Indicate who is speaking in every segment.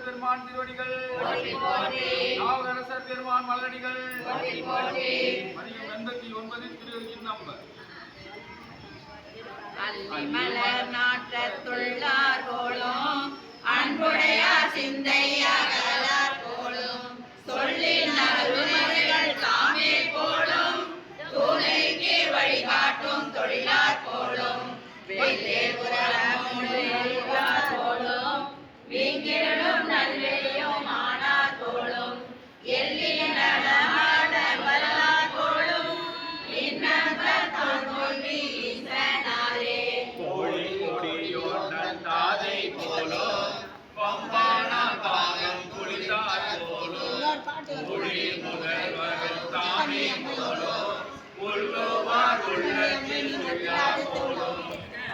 Speaker 1: நாவுக்கரசர் பெருமான் திருவடிகள் நாவுக்கரசர் பெருமான் மலரடிகள். பதிகம் எண்பத்தி ஒன்பது திரு நம்பர்
Speaker 2: அல்லிமலர் நாட்டத்துள்ளார் போலும் அன்புடையார் சிந்தை அகலார் போலும். சொல்லின் தாமே போலும் துணைக்கு வழிகாட்டும் தொழிலார் போலும். வேலே உறவார்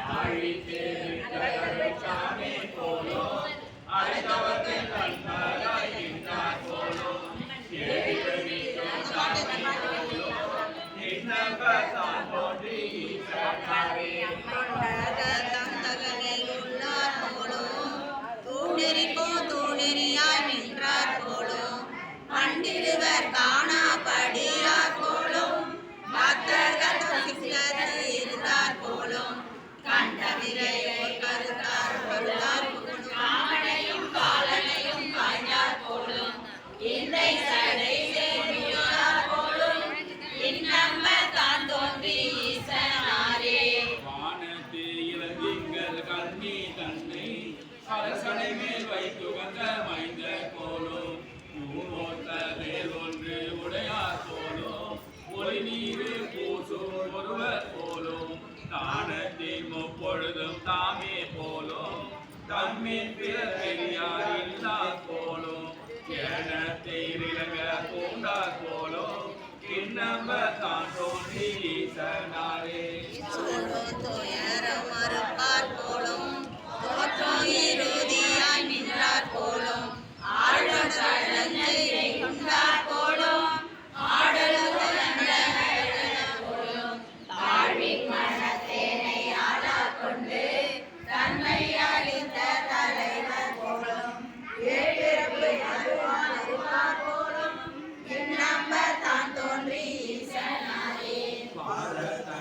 Speaker 2: Hare
Speaker 1: Krishna. இளங்கிங்கள் கண்ணி தன்னை அரசனை மேல் வைத்து வந்த மைந்த போலோ பூமோத்த வேல் ஒன்று உடையார் போலோ ஒளி நீரு பூசும் ஒருவர் போலோ தானத்தில் முப்பொழுதும் தாமே போலோ தம்மின் பிறர் பெரியார் இல்லா போலோ ஏனத்தை இறங்க பூண்டார் போலோ கிண்ணம்ப தான்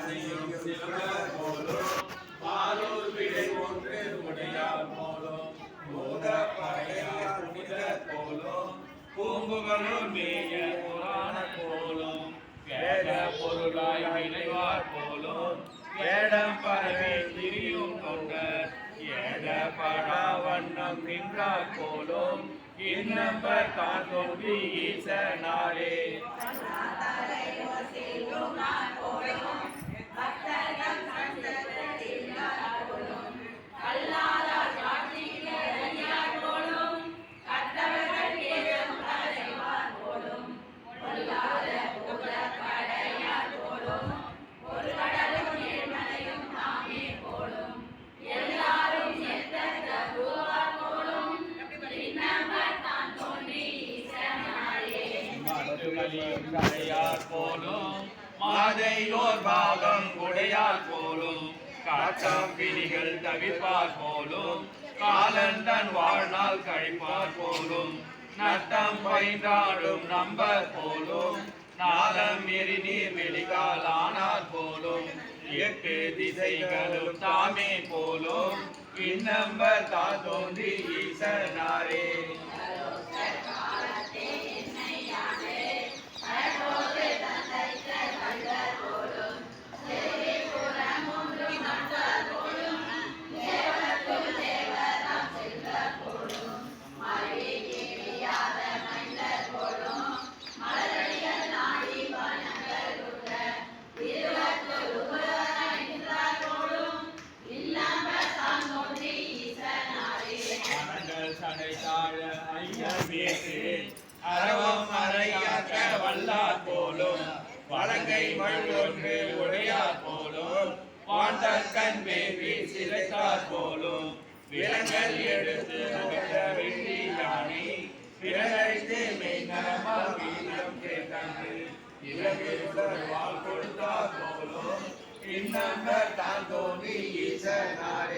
Speaker 1: பாரதனையும் சிலவர் போலோ பாலூர் விடை ஒன்று உடையார் போலோ போத படையார் புனிதர் போலோ பூம்புகளும் மேய புராண போலோ வேத பொருளாய் விளைவார் போலோ வேடம் பரவி திரியும் கொண்டர் ஏடப்படா வண்ணம் நின்றார் போலோ இன்னம்பர் தான் தோன்றி ஈசனாரே கடையார் போலும் மாதையோர் பாகம் உடையார் போலும் காற்றாம் பிணிகள் தவிர்ப்பார் போலும் காலந்தன் வாழ்நாள் கழிப்பார் போலும் நட்டம் பயின்றாடும் நம்பர் போலும் நாளம் எரி நீர் வெளிகால் ஆனார் போலும் எட்டு திசைகளும் தாமே போலும் இந்நம்பர் தான் தோன்றி ஈசனாரே. வழங்கை வள்ளொன்று உடையார் போலும் வாண்டற்கண் வேவி சிறைத்தார் போலும். விலங்கல் எடுத்து வெள்ளி யானை பிறகழித்து மெய்நலமா கேட்டாங்க வாழ் கொடுத்தார் போலும் இன்னம்பர் தான் தோன்றி ஈசனாரே.